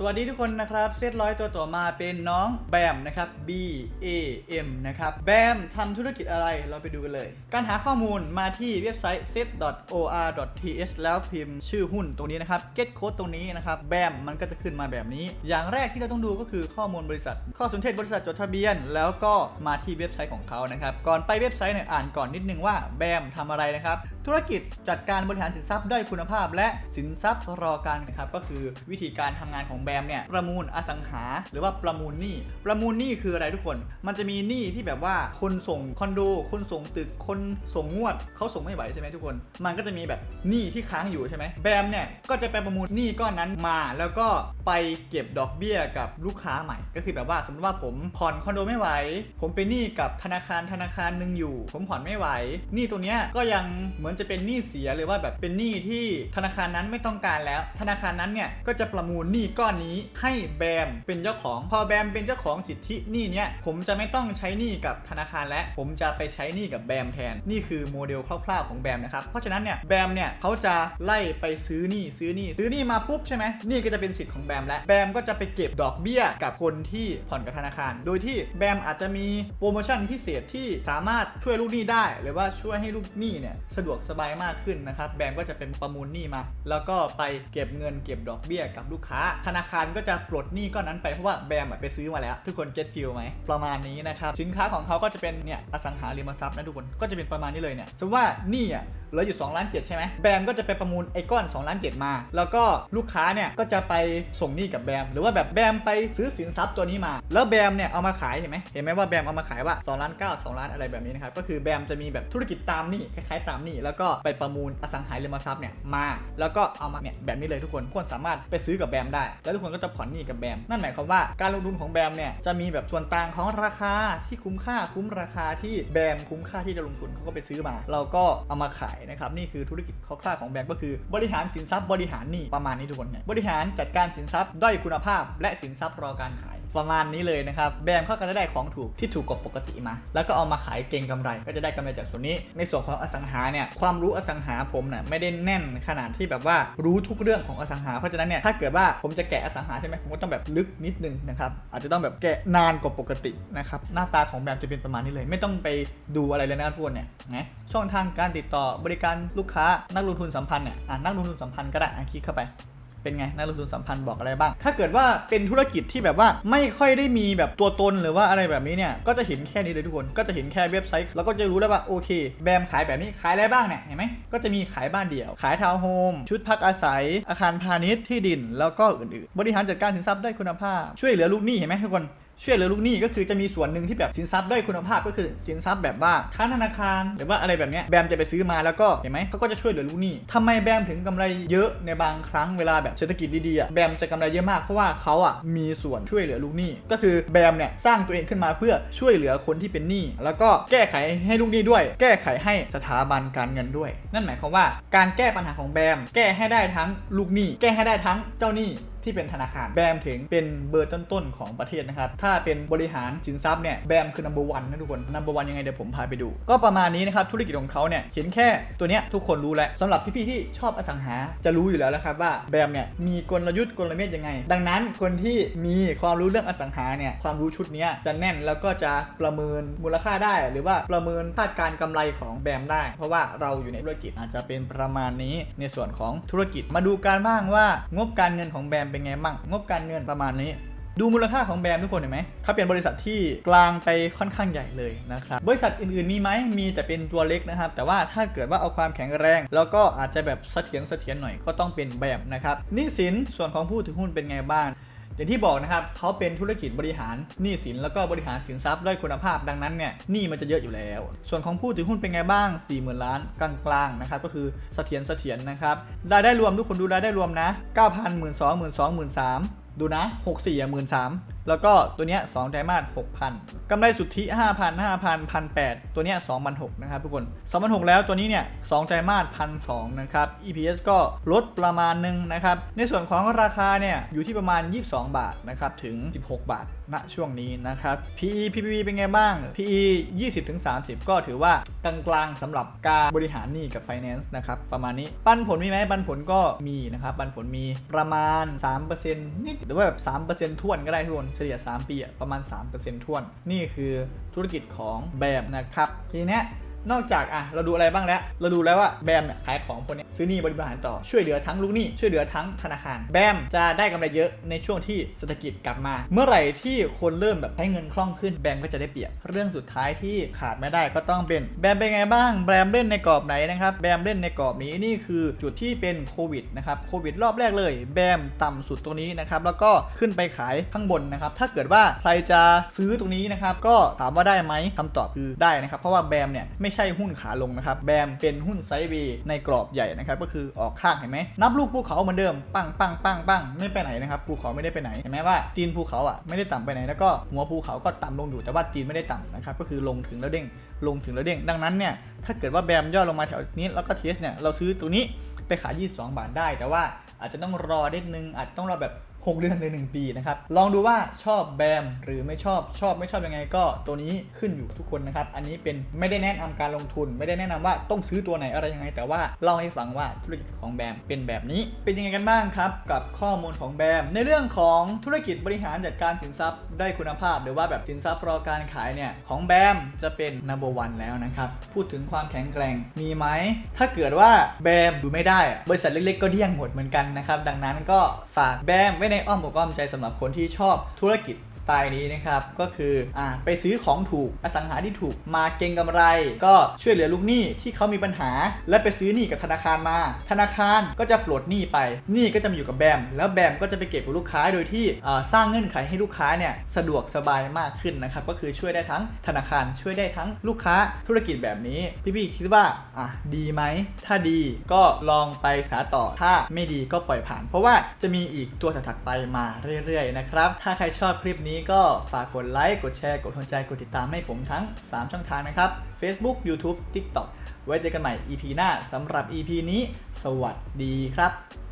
สวัสดีทุกคนนะครับเซตร้อยตัวต่อมาเป็นน้องแบมนะครับ B A M นะครับแบมทำธุรกิจอะไรเราไปดูกันเลย การหาข้อมูลมาที่เว็บไซต์ set.or.th แล้วพิมพ์ชื่อหุ้นตรงนี้นะครับ get code ตรงนี้นะครับแบมมันก็จะขึ้นมาแบบนี้ อย่างแรกที่เราต้องดูก็คือข้อมูลบริษัท ข้อสนเทศบริษัทจดทะเบียน แล้วก็มาที่เว็บไซต์ของเขานะครับก่อนไปเว็บไซต์เนี่ยอ่านก่อนนิดนึงว่าแบมทำอะไรนะครับธุรกิจจัดการบริหารสินทรัพย์ด้อยคุณภาพ และสินทรัพย์รอการนะครับก็คือวิธีการทำงานของแบมเนี่ยประมูลอสังหา หรือว่าประมูลหนี้ประมูลหนี้คืออะไรทุกคน มันจะมีหนี้ที่แบบว่าคนส่งคอนโดคนส่งตึกคนส่งงวดเขาส่งไม่ไหวใช่ไหมทุกคน มันก็จะมีแบบหนี้ที่ค้างอยู่ใช่ไหมแบมเนี่ยก็จะไปประมูลหนี้ก้อนนั้นมาแล้วก็ไปเก็บดอกเบี้ยกับลูกค้าใหม่ ก็คือแบบว่าสมมติว่าผมผ่อนคอนโดไม่ไหว ผมเป็นหนี้กับธนาคารธนาคารหนึ่งอยู่ ผมผ่อนไม่ไหวหนี้ตัวเนี้ยก็ยังเหมือนมันจะเป็นหนี้เสียเลยว่าแบบเป็นหนี้ที่ธนาคารนั้นไม่ต้องการแล้ว ธนาคารนั้นเนี่ยก็จะประมูลหนี้ก้อนนี้ให้แบมเป็นเจ้าของ พอแบมเป็นเจ้าของสิทธิหนี้เนี้ยผมจะไม่ต้องใช้หนี้กับธนาคารและผมจะไปใช้หนี้กับแบมแทน นี่คือโมเดลคร่าวๆของแบมนะครับ เพราะฉะนั้นเนี่ยแบมเนี่ยเขาจะไล่ไปซื้อหนี้ซื้อหนี้ซื้อหนี้มาปุ๊บใช่ไหมหนี่ก็จะเป็นสิทธิ์ของแบมและแบมก็จะไปเก็บดอกเบี้ยกับคนที่ผ่อนกับธนาคาร โดยที่แบมอาจจะมีโปรโมชั่นพิเศษที่สามารถช่วยลูกหนี้ได้ หรือว่าช่วยให้ลูกหนี้เนี่ยสะดวกสบายมากขึ้นนะครับแบมก็จะเป็นประมูลหนี้มา แล้วก็ไปเก็บเงินเก็บดอกเบี้ยกับลูกค้า ธนาคารก็จะปลดหนี้ก้อนนั้นไปเพราะว่าแบมอะไปซื้อมาแล้ว ทุกคนเก็ตฟิลไหมประมาณนี้นะครับสินค้าของเขาก็จะเป็นเนี่ยอสังหาริมทรัพย์นะทุกคนก็จะเป็นประมาณนี้เลยเนี่ยสมมติว่าหนี้อะเหลืออยู่2ล้าน7ใช่ไหมแบมก็จะไปประมูลไอ้ก้อน2ล้าน7มา แล้วก็ลูกค้าเนี่ยก็จะไปส่งหนี้กับแบมหรือว่าแบบแบมไปซื้อสินทรัพย์ตัวนี้มา แล้วแบมเนี่ยเอามาขายเห็นไหมเห็นไหมว่าแบมเอามาขายว่า2ล้าน9 2ล้านอะไรแบบนี้นะครับก็คือแบมจะมีแบบธุรกิจตามหนี้คล้ายๆตามหนี้แล้วก็ไปประมูลอสังหาริมทรัพย์เนี่ยมาแล้วก็เอามาเนี่ยแบบนี้เลยทุกคนทุกคนสามารถไปซื้อกับแบมได้ แล้วทุกคนก็จะผ่อนหนี้กับแบมนั่นหมายความว่าการลงทุนของแบมเนี่ยจะมีแบบส่วนต่างของราคาที่คุ้มค่าคุ้มราคาที่แบมคุ้มค่าที่จะลงทุนเขาก็ไปซื้อมา เราก็เอามาขายนะครับนี่คือธุรกิจคร่าวๆของแบงก็คือบริหารสินทรัพย์บริหารหนี้ประมาณนี้ทุกคนเนี่ยบริหารจัดการสินทรัพย์ด้อยคุณภาพ และสินทรัพย์รอการขายประมาณนี้เลยนะครับแบมเขาก็จะได้ของถูกที่ถูกกว่าปกติมา แล้วก็เอามาขายเก่งกำไร ก็จะได้กำไรจากส่วนนี้ ในส่วนของอสังหาเนี่ยความรู้อสังหาผมเนี่ยไม่ได้แน่นขนาดที่แบบว่ารู้ทุกเรื่องของอสังหา เพราะฉะนั้นเนี่ยถ้าเกิดว่าผมจะแกะอสังหาใช่ไหมผมก็ต้องแบบลึกนิดนึงนะครับอาจจะต้องแบบแกะนานกว่าปกตินะครับหน้าตาของแบมจะเป็นประมาณนี้เลย ไม่ต้องไปดูอะไรเลยนะครับทุกคนเนี่ยนะช่องทางการติดต่อบริการลูกค้านักลงทุนสัมพันธ์เนี่ยอ่านักลงทุนสัมพันธ์ก็ได้คลิกเข้าไป เป็นไงนักลงทุนสัมพันธ์บอกอะไรบ้าง ถ้าเกิดว่าเป็นธุรกิจที่แบบว่าไม่ค่อยได้มีแบบตัวตนหรือว่าอะไรแบบนี้เนี่ย ก็จะเห็นแค่นี้เลยทุกคน ก็จะเห็นแค่เว็บไซต์ แล้วก็จะรู้แล้วว่าโอเค แบมขายแบบนี้ขายอะไรบ้างเนี่ย เห็นไหม ก็จะมีขายบ้านเดี่ยว ขายทาวน์โฮม ชุดพักอาศัย อาคารพาณิชย์ ที่ดิน แล้วก็อื่นๆ บริหารจัดการสินทรัพย์ได้คุณภาพ ช่วยเหลือลูกหนี้เห็นไหมทุกคน ช่วยเหลือลูกหนี้ก็คือจะมีส่วนหนึ่งที่แบบสินทรัพย์ด้อยคุณภาพก็คือสินทรัพย์แบบว่าค้าธนาคาร หรือว่าอะไรแบบเนี้ยแบมจะไปซื้อมาแล้วก็เห็นไหมเขาก็จะช่วยเหลือลูกหนี้ทำไมแบมถึงกำไรเยอะในบางครั้งเวลาแบบเศรษฐกิจดีๆอะแบมจะกำไรเยอะมากเพราะว่าเขาอะมีส่วนช่วยเหลือลูกหนี้ ก็คือแบมเนี่ยสร้างตัวเองขึ้นมาเพื่อช่วยเหลือคนที่เป็นหนี้แล้วก็แก้ไขให้ลูกหนี้ด้วย แก้ไขให้สถาบันการเงินด้วย นั่นหมายความว่าการแก้ปัญหาของแบมแก้ให้ได้ทั้งลูกหนี้ แก้ให้ได้ทั้งเจ้าหนี้ที่เป็นธนาคารแบมถึงเป็นเบอร์ต้นๆของประเทศนะครับ ถ้าเป็นบริหารสินทรัพย์เนี่ยแบมคือ number one นะทุกคน number one ยังไงเดี๋ยวผมพาไปดู ก็ประมาณนี้นะครับ ธุรกิจของเขาเนี่ยเห็นแค่ตัวเนี้ยทุกคนรู้แล้วสำหรับพี่ๆที่ชอบอสังหาจะรู้อยู่แล้วนะครับว่าแบมเนี่ยมีกลยุทธ์กลเม็ดยังไง ดังนั้นคนที่มีความรู้เรื่องอสังหาเนี่ยความรู้ชุดนี้จะแน่นแล้วก็จะประเมินมูลค่าได้ หรือว่าประเมินคาดการณ์กำไรของแบมได้ เพราะว่าเราอยู่ในธุรกิจอาจจะเป็นประมาณนี้ในส่วนของธุรกิจมาดูการบ้างว่างบการเงินของแบมเป็นไงบ้างงบการเงินประมาณนี้ ดูมูลค่าของแบรนด์ทุกคนเห็นไหมเขาเป็นบริษัทที่กลางไปค่อนข้างใหญ่เลยนะครับบริษัทอื่นๆมีไหมมีแต่เป็นตัวเล็กนะครับ แต่ว่าถ้าเกิดว่าเอาความแข็งแรง แล้วก็อาจจะแบบเสถียรเสถียรหน่อยก็ต้องเป็นแบรนะครับนี้สินส่วนของผู้ถือหุ้นเป็นไงบ้าง อย่างที่บอกนะครับเขาเป็นธุรกิจบริหารหนี้สินแล้วก็บริหารสินทรัพย์ด้วยคุณภาพดังนั้นเนี่ยหนี้มันจะเยอะอยู่แล้ว ส่วนของผู้ถือหุ้นเป็นไงบ้าง 4 0,000 ล้านกลางๆนะครับก็คือเสถียรเสถียรนะครับรายได้รวมทุกคนดูรายได้รวมนะ9,000 12,000 20,000 3ดูนะ 64อะ13,000 แล้วก็ตัวเนี้ย2ไตรมาส6,000กำไรสุทธิ5,000 5,000 1,800ตัวเนี้ย2,600นะครับทุกคน2,600แล้วตัวนี้เนี่ย2ไตรมาส1,200นะครับ EPS ก็ลดประมาณนึงนะครับ ในส่วนของราคาเนี่ยอยู่ที่ประมาณ 22 บาทนะครับถึง 16 บาทณช่วงนี้นะครับ PE P/B เป็นไงบ้าง PE 20-30 ก็ถือว่ากลางๆสำหรับการบริหารหนี้กับ Finance นะครับประมาณนี้ปันผลมีไหมปันผลก็มีนะครับปันผลมีประมาณ 3%นิดหรือว่าแบบ3%ท่วนก็ได้ทุกคนเฉลี่ย 3 ปีประมาณ 3%ท่วน นี่คือธุรกิจของแบบนะครับ ทีเนี้ย นอกจากอะเราดูอะไรบ้างแล้วเราดูแล้วว่าแบมเนี่ยขายของคนเนี้ยซื้อนี้บริหารต่อช่วยเหลือทั้งลูกหนี้ช่วยเหลือทั้งธนาคาร แบมจะได้กำไรเยอะในช่วงที่เศรษฐกิจกลับมา เมื่อไหร่ที่คนเริ่มแบบใช้เงินคล่องขึ้นแบมก็จะได้เปรียบ เรื่องสุดท้ายที่ขาดไม่ได้ก็ต้องเป็นแบมเป็นไงบ้างแบมเล่นในกรอบไหนนะครับแบมเล่นในกรอบนี้นี่คือจุดที่เป็นโควิดนะครับโควิดรอบแรกเลยแบมต่ำสุดตรงนี้นะครับแล้วก็ขึ้นไปขายข้างบนนะครับถ้าเกิดว่าใครจะซื้อตรงนี้นะครับก็ถามว่าได้ไหมคำตอบคือได้นะครับเพราะว่าแบมเนี่ยไม่ใช่หุ้นขาลงนะครับ แบมเป็นหุ้นไซด์เวย์ในกรอบใหญ่นะครับ ก็คือออกข้างเห็นไหม นับลูกภูเขาเหมือนเดิม ปังปังปังปังไม่ไปไหนนะครับ ภูเขาไม่ได้ไปไหน เห็นไหมว่าตีนภูเขาอะไม่ได้ต่ำไปไหน แล้วก็หัวภูเขาก็ต่ำลงอยู่ แต่ว่าตีนไม่ได้ต่ำนะครับ ก็คือลงถึงแล้วเด้ง ลงถึงแล้วเด้ง ดังนั้นเนี่ย ถ้าเกิดว่าแบมย่อลงมาแถวนี้ แล้วก็เทสเนี่ย เราซื้อตัวนี้ไปขาย 22 บาทได้ แต่ว่าอาจจะต้องรอนิดนึง อาจจะต้องรอแบบ 6 เดือนหรือ1ปีนะครับ ลองดูว่าชอบแบมหรือไม่ชอบชอบไม่ชอบยังไงก็ตัวนี้ขึ้นอยู่ทุกคนนะครับ อันนี้เป็นไม่ได้แนะนำการลงทุน ไม่ได้แนะนำว่าต้องซื้อตัวไหนอะไรยังไง แต่ว่าเล่าให้ฟังว่าธุรกิจของแบมเป็นแบบนี้ เป็นยังไงกันบ้างครับ กับข้อมูลของแบมในเรื่องของธุรกิจบริหารจัดการสินทรัพย์ได้คุณภาพ หรือว่าแบบสินทรัพย์รอการขายเนี่ยของแบมจะเป็น number one แล้วนะครับพูดถึงความแข็งแกร่งมีไหมถ้าเกิดว่าแบมดูไม่ได้บริษัทเล็กๆก็เดี้ยงหมดเหมือนกันนะครับดังนั้นก็ฝากแบมไว้ในอ้อมอกอ้อมใจสำหรับคนที่ชอบธุรกิจสไตล์นี้นะครับ ก็คืออ่าไปซื้อของถูกอสังหาที่ถูกมาเก็งกำไร ก็ช่วยเหลือลูกหนี้ที่เขามีปัญหา และไปซื้อหนี้กับธนาคารมา ธนาคารก็จะปลดหนี้ไปหนี้ก็จะมาอยู่กับแบม แล้วแบมก็จะไปเก็บกับลูกค้าโดยที่อ่าสร้างเงื่อนไขให้ลูกค้าเนี่ยสะดวกสบายมากขึ้นนะครับก็คือช่วยได้ทั้งธนาคารช่วยได้ทั้งลูกค้าธุรกิจแบบนี้ พี่ๆคิดว่าอะดีไหมถ้าดีก็ลองไปสาต่อถ้าไม่ดีก็ปล่อยผ่าน เพราะว่าจะมีอีกตัวถัดไปมาเรื่อยๆนะครับ ถ้าใครชอบคลิปนี้ก็ฝากกดไลค์ กดแชร์ กดหัวใจ กดติดตามให้ผมทั้ง 3 ช่องทางนะครับ Facebook YouTube TikTok ไว้เจอกันใหม่ EP หน้าสำหรับ EP นี้ สวัสดีครับ